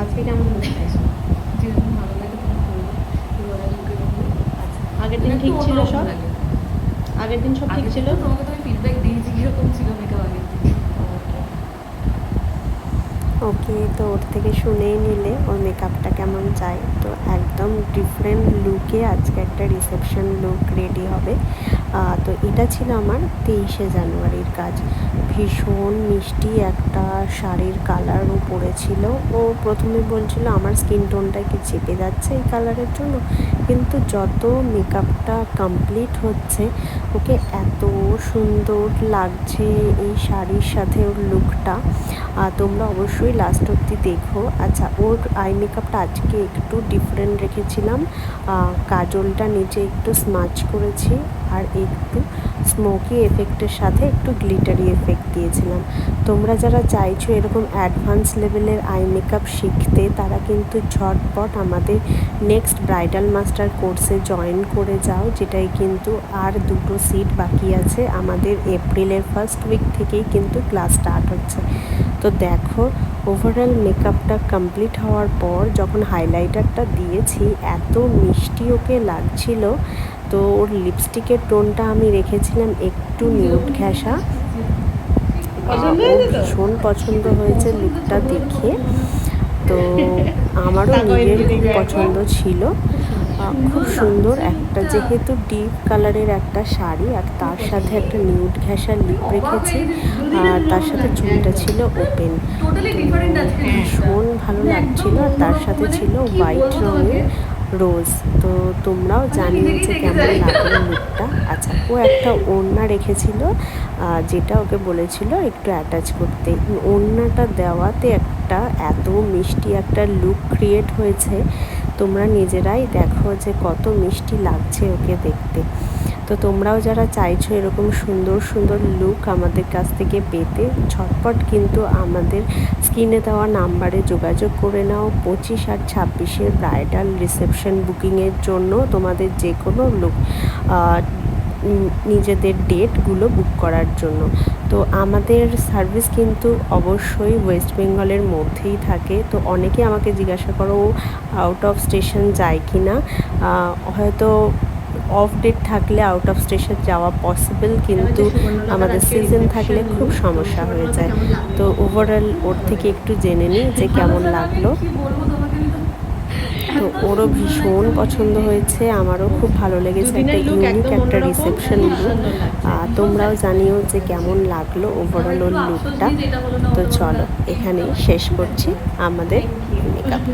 আজকে কেমন লাগছে যেরকম ভালো লাগে আচ্ছা। আগের দিন ঠিক ছিল সব? আগের দিন সব ঠিক ছিল? তোমাকে তো আমি ফিডব্যাক দিয়েছি কীরকম ছিল মেকআপ আগের দিন? ওকে তো ওর থেকে শুনেই নিলে ওর মেকআপটা কেমন চাই? তো একদম ডিফারেন্ট লুকে আজকে একটা রিসেপশন লুক রেডি হবে। তো এটা ছিল আমার তেইশে জানুয়ারির কাজ। ভীষণ মিষ্টি একটা শাড়ির কালারও পড়েছিল। ও প্রথমে বলছিল, আমার স্কিন টোনটা কি চেপে যাচ্ছে এই কালারের জন্য? কিন্তু যত মেকআপটা কমপ্লিট হচ্ছে, ওকে এত সুন্দর লাগছে এই শাড়ির সাথে ওর লুকটা আর তোমরা অবশ্যই লাস্ট অব্দি দেখো। আচ্ছা ওর আই মেকআপটা আজকে একটু ডিফারেন্ট রেখেছিলাম। কাজলটা নিচে একটু স্মাচ করেছি। আর একটু স্মোকি এফেক্টের সাথে একটু গ্লিটারি এফেক্ট দিয়েছিলাম। তোমরা যারা চাইছো এরকম অ্যাডভান্স লেভেলের আই মেকআপ শিখতে, তারা কিন্তু ঝটপট আমাদের নেক্সট ব্রাইডাল মাস্টার কোর্সে জয়েন করে যাও যেটাই কিন্তু আর দুটো সিট বাকি আছে। আমাদের এপ্রিলের ফার্স্ট উইক থেকেই কিন্তু ক্লাস স্টার্ট হচ্ছে। তো দেখো ওভারঅল মেকআপটা কমপ্লিট হওয়ার পর যখন হাইলাইটারটা দিয়েছি, এত মিষ্টি ওকে লাগছিল। তো ওর লিপস্টিকের টোনটা আমি রেখেছিলাম একটু নিউট ঘেঁষা পছন্দ ওর হয়েছে তো? ভীষণ পছন্দ হয়েছে লুকটা দেখে। তো আমারও নিজের খুব পছন্দ ছিল। খুব সুন্দর একটা যেহেতু ডিপ কালারের একটা শাড়ি আর তার সাথে একটা নিউড ঘেঁষা লিপ রেখেছি আর তার সাথে চুলটা ছিল ওপেন ভীষণ ভালো লাগছিল আর তার সাথে ছিল হোয়াইট রঙের রোজ। তো তোমরাও জানিও যে কেমন লাগল লুকটা আচ্ছা ও একটা ওড়না রেখেছিল যেটা ওকে বলেছিল একটু অ্যাটাচ করতে। ওড়নাটা দেওয়াতে একটা এত মিষ্টি একটা লুক ক্রিয়েট হয়েছে তোমরা নিজেরাই দেখো যে কত মিষ্টি লাগছে ওকে দেখতে। তো তোমরাও যারা চাইছো এরকম সুন্দর সুন্দর লুক আমাদের কাছ থেকে পেতে, ঝটপট কিন্তু আমাদের স্ক্রিনে দেওয়া নাম্বারে যোগাযোগ করে নাও। পঁচিশ আর ছাব্বিশের ব্রাইডাল রিসেপশন বুকিংয়ের জন্য তোমাদের যে কোনো লুক নিজেদের ডেটগুলো বুক করার জন্য। তো আমাদের সার্ভিস কিন্তু অবশ্যই ওয়েস্ট বেঙ্গলের মধ্যেই থাকে। তো অনেকে আমাকে জিজ্ঞাসা করো আউট অফ স্টেশন যায় কি না? হয়তো অফ ডেট থাকলে আউট অফ স্টেশন যাওয়া পসিবল কিন্তু আমাদের সিজন থাকলে খুব সমস্যা হয়ে যায়। তো ওভারঅল ওর থেকে একটু জেনে নিই যে কেমন লাগল কি বলব তোমাকে আমি তো ওরও ভীষণ পছন্দ হয়েছে আমারও খুব ভালো লেগেছে একটা ইউনিক একটা রিসেপশন লুক তোমরাও জানিও যে কেমন লাগল ওভারঅল ওর লুকটা তো চলো এখানেই শেষ করছি আমাদের মেকআপ